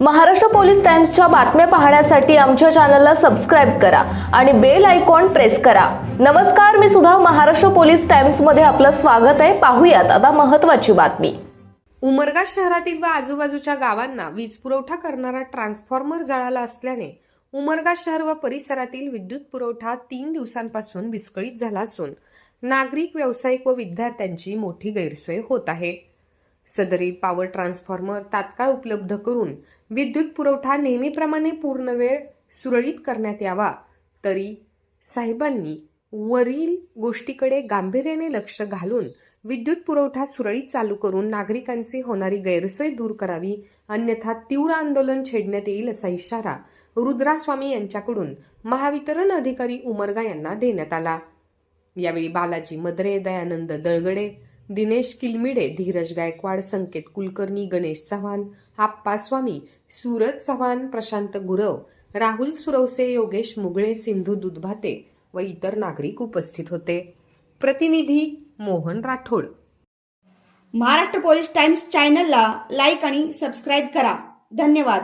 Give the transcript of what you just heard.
Maharashtra police टाइम्सच्या बातम्या पाहण्यासाठी आमच्या चॅनलला सबस्क्राईब करा आणि बेल आयकॉन प्रेस करा. नमस्कार मी सुद्धा महाराष्ट्र पोलीस टाइम्समध्ये आपलं स्वागत आहे. पाहूयात आता महत्त्वाची बातमी. उमरगा शहरातील व आजूबाजूच्या गावांना वीज पुरवठा करणारा ट्रान्सफॉर्मर जळाला असल्याने उमरगा शहर व परिसरातील विद्युत पुरवठा तीन दिवसांपासून विस्कळीत झाला असून नागरिक व्यावसायिक व विद्यार्थ्यांची मोठी गैरसोय होत आहे. सदरील पॉवर ट्रान्सफॉर्मर तात्काळ उपलब्ध करून विद्युत पुरवठा नेहमीप्रमाणे पूर्ण वेळ सुरळीत करण्यात यावा. तरी साहेबांनी वरील गोष्टीकडे गांभीर्याने लक्ष घालून विद्युत पुरवठा सुरळीत चालू करून नागरिकांची होणारी गैरसोय दूर करावी अन्यथा तीव्र आंदोलन छेडण्यात येईल असा इशारा रुद्रास्वामी यांच्याकडून महावितरण अधिकारी उमरगा यांना देण्यात आला. यावेळी बालाजी मद्रे दयानंद दळगडे दिनेश किलमिडे धीरज गायकवाड संकेत कुलकर्णी गणेश चव्हाण आप्पा स्वामी सूरज चव्हाण प्रशांत गुरव राहुल सुरवसे योगेश मुगळे सिंधू दुधभाते व इतर नागरिक उपस्थित होते. प्रतिनिधी मोहन राठोड. महाराष्ट्र पोलीस टाइम्स चॅनलला लाईक आणि सबस्क्राईब करा. धन्यवाद.